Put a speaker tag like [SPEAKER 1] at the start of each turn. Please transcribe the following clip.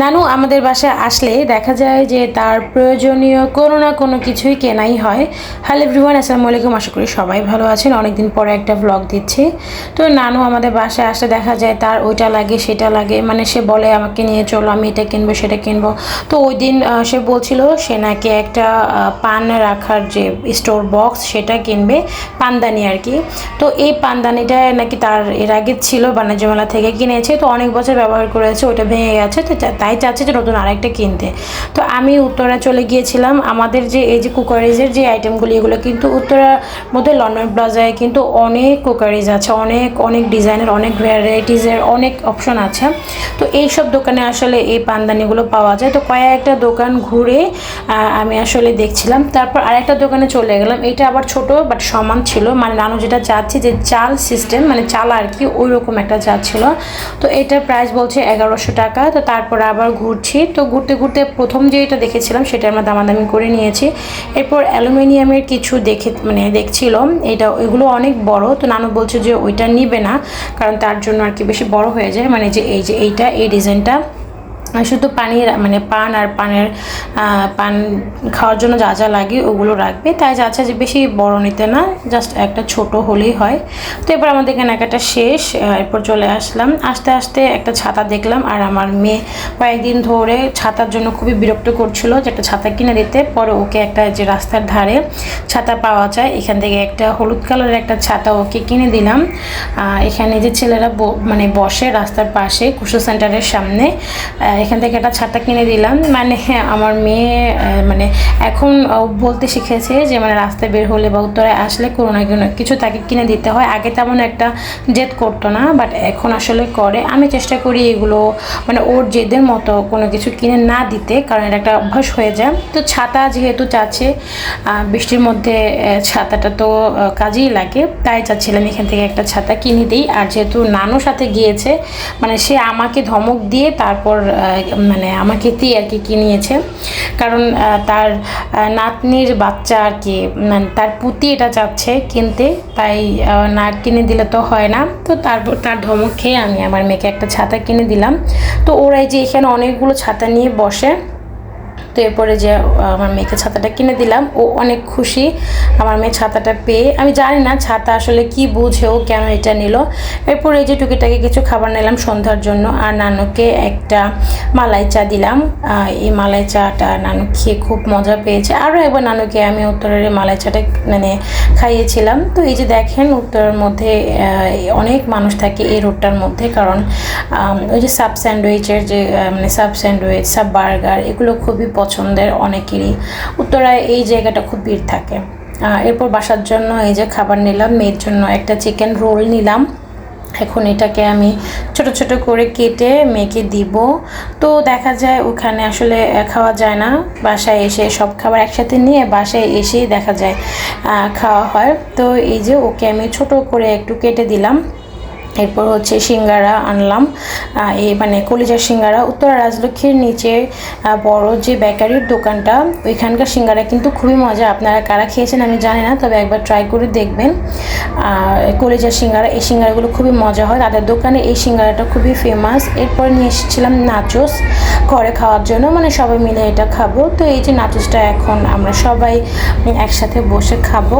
[SPEAKER 1] নানু আমাদের বাসায় আসলে দেখা যায় যে তার প্রয়োজনীয় কোনো না কোনো কিছুই কেনাই হয়। হ্যালো এভরিওয়ান আসসালামু আলাইকুম। আশা করি সবাই ভালো আছেন। অনেকদিন পরে একটা ব্লগ দিচ্ছি। তো নানু আমাদের বাসায় আসলে দেখা যায় তার ওইটা লাগে, সেটা লাগে। মানে সে বলে আমাকে নিয়ে চলো, আমি এটা কিনবো, সেটা কিনবো। তো ওই দিন সে বলছিল সে নাকি একটা পান রাখার যে স্টোর বক্স সেটা কিনবে। পানদানি আর কি। তো এই পানদানিটা নাকি তার এর আগে ছিল বাণিজ্য মেলা থেকে কিনেছে। তো অনেক বছর ব্যবহার করেছে ওটা ভেঙে গেছে। তো তা- চাচ্ছে যে নতুন আরেকটা কিনতে। তো আমি উত্তরা চলে গিয়েছিলাম। আমাদের যে, এই যে কুকারিজের যে আইটেমগুলি এগুলো কিন্তু উত্তরার মধ্যে লন্ডন প্লাজায় কিন্তু অনেক কুকারিজ আছে, অনেক অনেক ডিজাইনের অনেক ভ্যারাইটিজের অনেক অপশন আছে। তো এই সব দোকানে আসলে এই পানদানিগুলো পাওয়া যায়। তো কয়েকটা দোকান ঘুরে আমি আসলে দেখছিলাম। তারপর আরেকটা দোকানে চলে গেলাম। এটা আবার ছোট বাট সমান ছিল। মানে নানু যেটা চাচ্ছি যে চাল সিস্টেম মানে চাল আর কি ওই রকম একটা চাল ছিল। তো এটার প্রাইস বলছে এগারোশো টাকা। তো তারপর আবার ঘুরছি। তো ঘুরতে ঘুরতে প্রথম যে এটা দেখেছিলাম সেটা আমরা দামাদামি করে নিয়েছি। এরপর অ্যালুমিনিয়ামের কিছু দেখে মানে দেখছিল এটা ওইগুলো অনেক বড়। তো নানু বলছে যে ওইটা নিবে না, কারণ তার জন্য আর কি বেশি বড় হয়ে যায়। মানে যে এই যে এইটা, এই ডিজাইনটা শুধু পানির মানে পান আর পানের পান খাওয়ার জন্য যা যা লাগে ওগুলো রাখবে। তাই যাচ্ছে যে বেশি বড় নিতে না জাস্ট একটা ছোট হলেই হয়। তো এবার আমাদের কেনাকাটা শেষ এরপর চলে আসলাম। আস্তে আস্তে একটা ছাতা দেখলাম আর আমার মেয়ে কয়েকদিন ধরে ছাতার জন্য খুবই বিরক্ত করছিল যে একটা ছাতা কিনে দিতে। পরে ওকে একটা যে রাস্তার ধারে ছাতা পাওয়া যায়, এখান থেকে একটা হলুদ কালারের একটা ছাতা ওকে কিনে দিলাম। এখানে যে ছেলেরা মানে বসে রাস্তার পাশে কুশো সেন্টারের সামনে এখান থেকে একটা ছাতা কিনে দিলাম। মানে হ্যাঁ আমার মেয়ে মানে এখন বলতে শিখেছে যে মানে রাস্তায় বের হলে বা উত্তরে আসলে কোনো না কোনো কিছু তাকে কিনে দিতে হয়। আগে তেমন একটা জেদ করতো না বাট এখন আসলে করে। আমি চেষ্টা করি এগুলো মানে ওর জেদের মতো কোনো কিছু কিনে না দিতে, কারণ এটা একটা অভ্যাস হয়ে যায়। তো ছাতা যেহেতু চাচ্ছে বৃষ্টির মধ্যে ছাতাটা তো কাজেই লাগে, তাই চাচ্ছিলাম এখান থেকে একটা ছাতা কিনে দিই। আর যেহেতু নানুর সাথে গিয়েছে মানে সে আমাকে ধমক দিয়ে তারপর মানে আমাকে তি আর কি কিনিয়েছে কারণ তার নাতনির বাচ্চা আর কি মানে তার পুতি এটা চাচ্ছে কিনতে, তাই না কিনে দিলে তো হয় না। তো তারপর তার ধমক খেয়ে আমি আমার মেয়েকে একটা ছাতা কিনে দিলাম। তো ওরাই যে এখানে অনেকগুলো ছাতা নিয়ে বসে তো এরপরে যে আমার মেয়েকে ছাতাটা কিনে দিলাম, ও অনেক খুশি, আমার মেয়ে ছাতাটা পেয়ে, আমি জানি না ছাতা আসলে কি বুঝে ও কেন এটা নিল। এরপরে এই যে টুকিটাকি কিছু খাবার নিলাম সন্ধ্যার জন্য, আর নানুকে একটা মালাই চা দিলাম। এই মালাই চাটা নানু খেয়ে খুব মজা পেয়েছে। আরও একবার নানুকে আমি উত্তরের মালাই চাটা মানে খাইয়েছিলাম। তো এই যে দেখেন উত্তরের মধ্যে অনেক মানুষ থাকে এই রোডটার মধ্যে, কারণ ওই যে সাব স্যান্ডউইচের যে মানে সাব স্যান্ডউইচ, সাব বার্গার, এগুলো খুবই পছন্দের অনেকেরই। উত্তরায় এই জায়গাটা খুব ভিড় থাকে। এরপর বাসার জন্য এই যে খাবার নিলাম, মেয়ের জন্য একটা চিকেন রোল নিলাম। এখন এটাকে আমি ছোট ছোট করে কেটে মেয়েকে দিব। তো দেখা যায় ওখানে আসলে খাওয়া যায় না। বাসায় এসে সব খাবার একসাথে নিয়ে বাসায় এসেই দেখা যায় খাওয়া হয়। তো এই যে ওকে আমি ছোট করে একটু কেটে দিলাম। এরপর হচ্ছে সিঙ্গারা আনলাম। এই মানে কলিজার সিঙ্গারা। উত্তরা রাজলক্ষ্মীর নিচে বড় যে বেকারির দোকানটা, ওইখানকার সিঙ্গারা কিন্তু খুবই মজা। আপনারা কারা খেয়েছেন আমি জানি না, তবে একবার ট্রাই করে দেখবেন। কলিজার সিঙ্গারা, এই সিঙ্গারাগুলো খুবই মজা হয়। তাদের দোকানে এই সিঙ্গারাটা খুবই ফেমাস এরপর নিয়ে এসেছিলাম নাচোস ঘরে খাওয়ার জন্য। মানে সবাই মিলে এটা খাব। তো এই যে নাচোসটা এখন আমরা সবাই একসাথে বসে খাব।